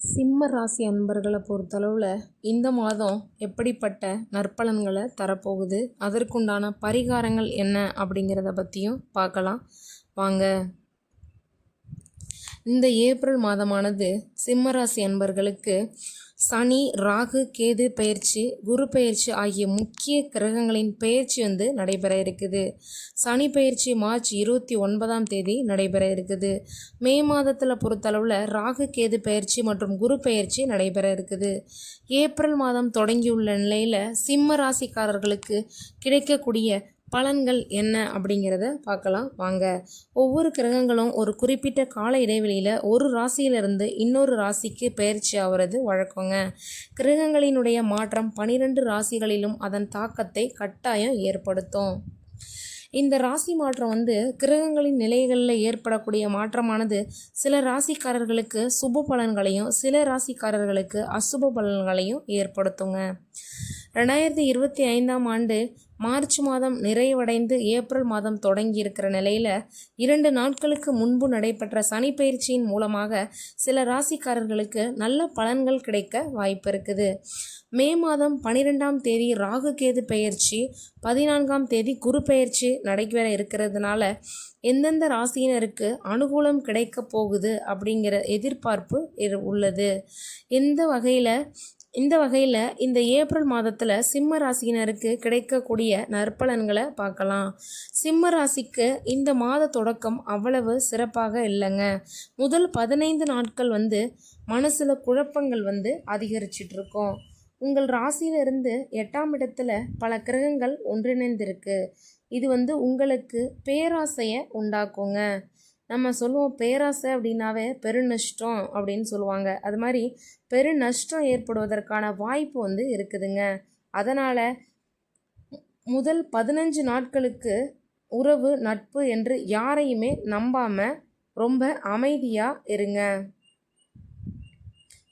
சிம்ம ராசி அன்பர்களை பொறுத்தளவில் இந்த மாதம் எப்படிப்பட்ட நற்பலன்களை தரப்போகுது? அதற்குண்டான பரிகாரங்கள் என்ன அப்படிங்கிறத பற்றியும் பார்க்கலாம். வாங்க. இந்த ஏப்ரல் மாதமானது சிம்ம ராசி அன்பர்களுக்கு சனி ராகு கேது பயிற்சி குரு பயிற்சி ஆகிய முக்கிய கிரகங்களின் பயிற்சி வந்து நடைபெற இருக்குது. சனி பயிற்சி மார்ச் இருபத்தி ஒன்பதாம் தேதி நடைபெற இருக்குது. மே மாதத்தில் பொறுத்தளவில் ராகு கேது பயிற்சி மற்றும் குரு பயிற்சி நடைபெற இருக்குது. ஏப்ரல் மாதம் தொடங்கியுள்ள நிலையில் சிம்ம ராசிக்காரர்களுக்கு கிடைக்கக்கூடிய பலன்கள் என்ன அப்படிங்கிறத பார்க்கலாம். வாங்க. ஒவ்வொரு கிரகங்களும் ஒரு குறிப்பிட்ட கால இடைவெளியில் ஒரு ராசியிலிருந்து இன்னொரு ராசிக்கு பயிற்சி ஆகிறது வழக்கங்க. கிரகங்களினுடைய மாற்றம் பனிரெண்டு ராசிகளிலும் அதன் தாக்கத்தை கட்டாயம் ஏற்படுத்தும். இந்த ராசி மாற்றம் வந்து கிரகங்களின் நிலைகளில் ஏற்படக்கூடிய மாற்றமானது சில ராசிக்காரர்களுக்கு சுப பலன்களையும் சில ராசிக்காரர்களுக்கு அசுப பலன்களையும் ஏற்படுத்துங்க. ரெண்டாயிரத்தி இருபத்தி ஐந்தாம் ஆண்டு மார்ச் மாதம் நிறைவடைந்து ஏப்ரல் மாதம் தொடங்கி இருக்கிற நிலையில் இரண்டு நாட்களுக்கு முன்பு நடைபெற்ற சனி பயிற்சியின் மூலமாக சில ராசிக்காரர்களுக்கு நல்ல பலன்கள் கிடைக்க வாய்ப்பு இருக்குது. மே மாதம் பனிரெண்டாம் தேதி ராகு கேது பெயர்ச்சி பதினான்காம் தேதி குரு பெயர்ச்சி நடைபெற இருக்கிறதுனால எந்தெந்த ராசியினருக்கு அனுகூலம் கிடைக்க போகுது அப்படிங்கிற எதிர்பார்ப்பு உள்ளது. எந்த வகையில் இந்த வகையில் இந்த ஏப்ரல் மாதத்தில் சிம்ம ராசியினருக்கு கிடைக்கக்கூடிய நற்பலன்களை பார்க்கலாம். சிம்ம ராசிக்கு இந்த மாத தொடக்கம் அவ்வளவு சிறப்பாக இல்லைங்க. முதல் பதினைந்து நாட்கள் வந்து மனசில் குழப்பங்கள் வந்து அதிகரிச்சிட்ருக்கோம். இருக்கும் உங்கள் ராசியிலிருந்து எட்டாம் இடத்துல பல கிரகங்கள் ஒன்றிணைந்திருக்கு. இது வந்து உங்களுக்கு பேராசையை உண்டாக்குங்க. நம்ம சொல்லுவோம் பேராசை அப்படின்னாவே பெருநஷ்டம் அப்படின்னு சொல்லுவாங்க. அது மாதிரி பெருநஷ்டம் ஏற்படுவதற்கான வாய்ப்பு வந்து இருக்குதுங்க. அதனால் முதல் பதினஞ்சு நாட்களுக்கு உறவு நட்பு என்று யாரையுமே நம்பாமல் ரொம்ப அமைதியாக இருங்க.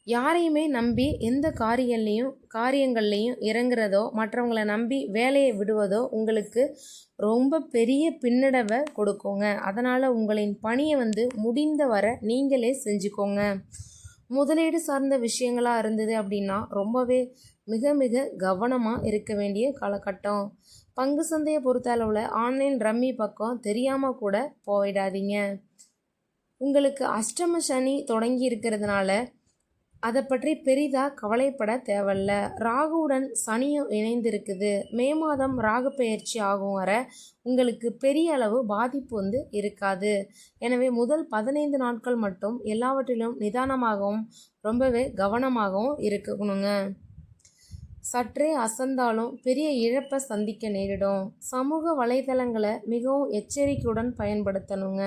யாரையுமே நம்பி எந்த காரியங்கள்லேயும் காரியங்கள்லையும் இறங்குறதோ மற்றவங்களை நம்பி வேலையை விடுவதோ உங்களுக்கு ரொம்ப பெரிய பின்னடைவை கொடுக்குங்க. அதனால் உங்களின் பணியை வந்து முடிந்த வர நீங்களே செஞ்சுக்கோங்க. முதலீடு சார்ந்த விஷயங்களாக இருந்தது அப்படின்னா ரொம்பவே மிக மிக கவனமாக இருக்க வேண்டிய காலகட்டம். பங்கு சந்தையை பொறுத்த அளவில் ஆன்லைன் ரம்மி பக்கம் தெரியாமல் கூட போயிடாதீங்க. உங்களுக்கு அஷ்டம சனி தொடங்கி இருக்கிறதுனால அதை பற்றி பெரிதாக கவலைப்பட தேவையில்ல ராகுவுடன் சனியும் இணைந்திருக்குது. மே மாதம் ராகு பயிற்சி ஆகும் வர உங்களுக்கு பெரிய அளவு பாதிப்பு வந்து இருக்காது. எனவே முதல் பதினைந்து நாட்கள் மட்டும் எல்லாவற்றிலும் நிதானமாகவும் ரொம்பவே கவனமாகவும் இருக்கணுங்க. சற்றே அசந்தாலும் பெரிய இழப்பை சந்திக்க நேரிடும். சமூக வலைதளங்களை மிகவும் எச்சரிக்கையுடன் பயன்படுத்தணுங்க.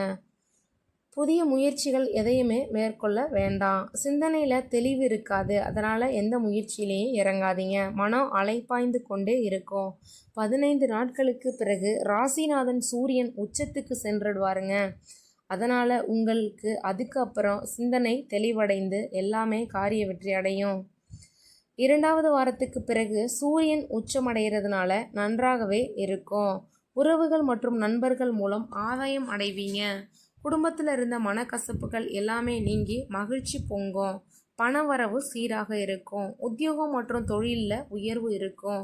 புதிய முயற்சிகள் எதையுமே மேற்கொள்ள வேண்டாம். சிந்தனையில் தெளிவு இருக்காது. அதனால் எந்த முயற்சியிலையும் இறங்காதீங்க. மனம் அலைப்பாய்ந்து கொண்டே இருக்கும். பதினைந்து நாட்களுக்கு பிறகு ராசிநாதன் சூரியன் உச்சத்துக்கு சென்றுடுவாருங்க. அதனால் உங்களுக்கு அதுக்கப்புறம் சிந்தனை தெளிவடைந்து எல்லாமே காரிய வெற்றி அடையும். இரண்டாவது வாரத்துக்கு பிறகு சூரியன் உச்சமடைகிறதுனால நன்றாகவே இருக்கும். உறவுகள் மற்றும் நண்பர்கள் மூலம் ஆதாயம் அடைவீங்க. குடும்பத்தில் இருந்த மனக்கசப்புகள் எல்லாமே நீங்கி மகிழ்ச்சி பொங்கும். பணவரவு சீராக இருக்கும். உத்தியோகம் மற்றும் தொழிலில் உயர்வு இருக்கும்.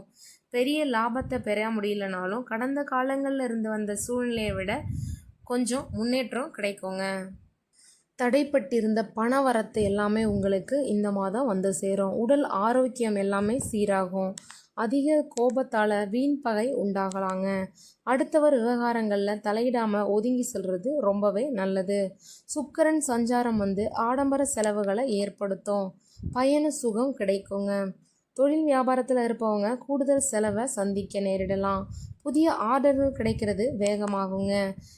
பெரிய லாபத்தை பெற முடியலனாலும் கடந்த காலங்களில் இருந்து வந்த சூழ்நிலையை விட கொஞ்சம் முன்னேற்றம் கிடைக்குங்க. தடைப்பட்டிருந்த பணவரத்து எல்லாமே உங்களுக்கு இந்த மாதம் வந்து சேரும். உடல் ஆரோக்கியம் எல்லாமே சீராகும். அதிக கோபத்தால் வீண் பகை உண்டாகலாங்க. அடுத்தவர் விவகாரங்களில் தலையிடாமல் ஒதுங்கி செல்வது ரொம்பவே நல்லது. சுக்கரன் சஞ்சாரம் வந்து ஆடம்பர செலவுகளை ஏற்படுத்தும். பயண சுகம் கிடைக்குங்க. தொழில் வியாபாரத்தில் இருப்பவங்க கூடுதல் செலவை சந்திக்க நேரிடலாம். புதிய ஆர்டர்கள் கிடைக்கிறது வேகமாகுங்க.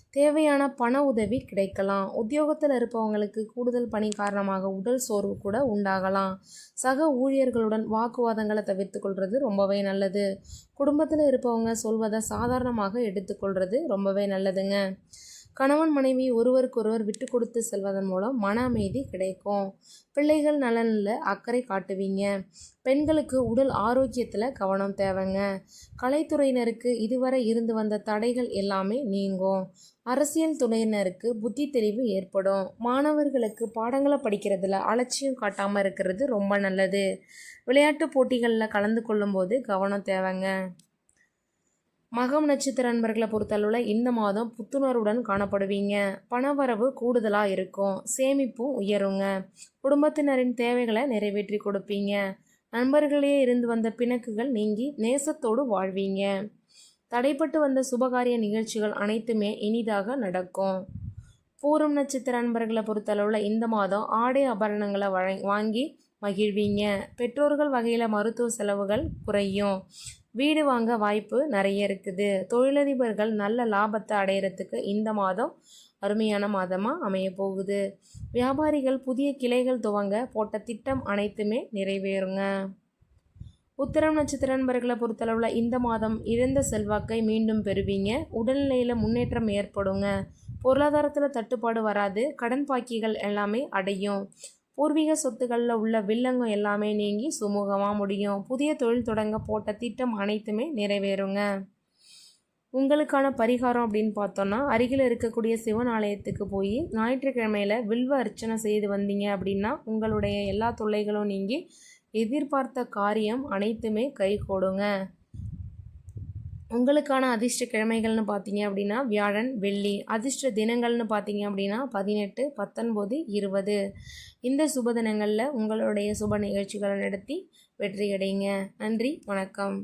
தேவையான பண உதவி கிடைக்கலாம். உத்தியோகத்தில் இருப்பவங்களுக்கு கூடுதல் பணி காரணமாக உடல் சோர்வு கூட உண்டாகலாம். சக ஊழியர்களுடன் வாக்குவாதங்களை தவிர்த்து கொள்வது ரொம்பவே நல்லது. குடும்பத்தில் இருப்பவங்க சொல்வதை சாதாரணமாக எடுத்துக்கொள்வது ரொம்பவே நல்லதுங்க. கணவன் மனைவி ஒருவருக்கொருவர் விட்டு கொடுத்து செல்வதன் மூலம் மன அமைதி கிடைக்கும். பிள்ளைகள் நலனில் அக்கறை காட்டுவீங்க. பெண்களுக்கு உடல் ஆரோக்கியத்தில் கவனம் தேவைங்க. கலைத்துறையினருக்கு இதுவரை இருந்து வந்த தடைகள் எல்லாமே நீங்கும். அரசியல் துறையினருக்கு புத்தி தெளிவு ஏற்படும். மாணவர்களுக்கு பாடங்களை படிக்கிறதுல அலட்சியம் காட்டாமல் இருக்கிறது ரொம்ப நல்லது. விளையாட்டு போட்டிகளில் கலந்து கொள்ளும்போது கவனம் தேவைங்க. மகம் நட்சத்திர நண்பர்களை பொறுத்தளவில் இந்த மாதம் புத்துணர்வுடன் காணப்படுவீங்க. பணவரவு கூடுதலாக இருக்கும். சேமிப்பும் உயருங்க. குடும்பத்தினரின் தேவைகளை நிறைவேற்றி கொடுப்பீங்க. நண்பர்களே இருந்து வந்த பிணக்குகள் நீங்கி நேசத்தோடு வாழ்வீங்க. தடைப்பட்டு வந்த சுபகாரிய நிகழ்ச்சிகள் அனைத்துமே இனிதாக நடக்கும். பூரம் நட்சத்திர நண்பர்களை பொறுத்தளவில் இந்த மாதம் ஆடை ஆபரணங்களை வழ வாங்கி மகிழ்வீங்க. பெற்றோர்கள் வகையில் மருத்துவ செலவுகள் குறையும். வீடு வாங்க வாய்ப்பு நிறைய இருக்குது. தொழிலதிபர்கள் நல்ல லாபத்தை அடையிறதுக்கு இந்த மாதம் அருமையான மாதமாக அமைய போகுது வியாபாரிகள் புதிய கிளைகள் துவங்க போட்ட திட்டம் அனைத்துமே நிறைவேறுங்க. உத்திரம் நட்சத்திர நண்பர்களை பொறுத்தளவில் இந்த மாதம் இழந்த செல்வாக்கை மீண்டும் பெறுவீங்க. உடல்நிலையில் முன்னேற்றம் ஏற்படுங்க. பொருளாதாரத்தில் தட்டுப்பாடு வராது. கடன் பாக்கிகள் எல்லாமே அடையும். பூர்வீக சொத்துக்களில் உள்ள வில்லங்கம் எல்லாமே நீங்கி சுமூகமாக முடியும். புதிய தொழில் தொடங்க போட்ட திட்டம் அனைத்துமே நிறைவேறுங்க. உங்களுக்கான பரிகாரம் அப்படின்னு பார்த்தோன்னா அருகில் இருக்கக்கூடிய சிவன் ஆலயத்துக்கு போய் ஞாயிற்றுக்கிழமையில் வில்வ அர்ச்சனை செய்து வந்தீங்க அப்படின்னா உங்களுடைய எல்லா தொல்லைகளும் நீங்கி எதிர்பார்த்த காரியம் அனைத்துமே கை கொடுங்க உங்களுக்கான அதிர்ஷ்ட கிழமைகள்னு பார்த்தீங்க அப்படின்னா வியாழன் வெள்ளி அதிர்ஷ்ட தினங்கள்னு பார்த்தீங்க அப்படின்னா பதினெட்டு பத்தொன்பது இருபது. இந்த சுப தினங்களில் உங்களுடைய சுப நிகழ்ச்சிகளை நடத்தி வெற்றியடைங்க. நன்றி வணக்கம்.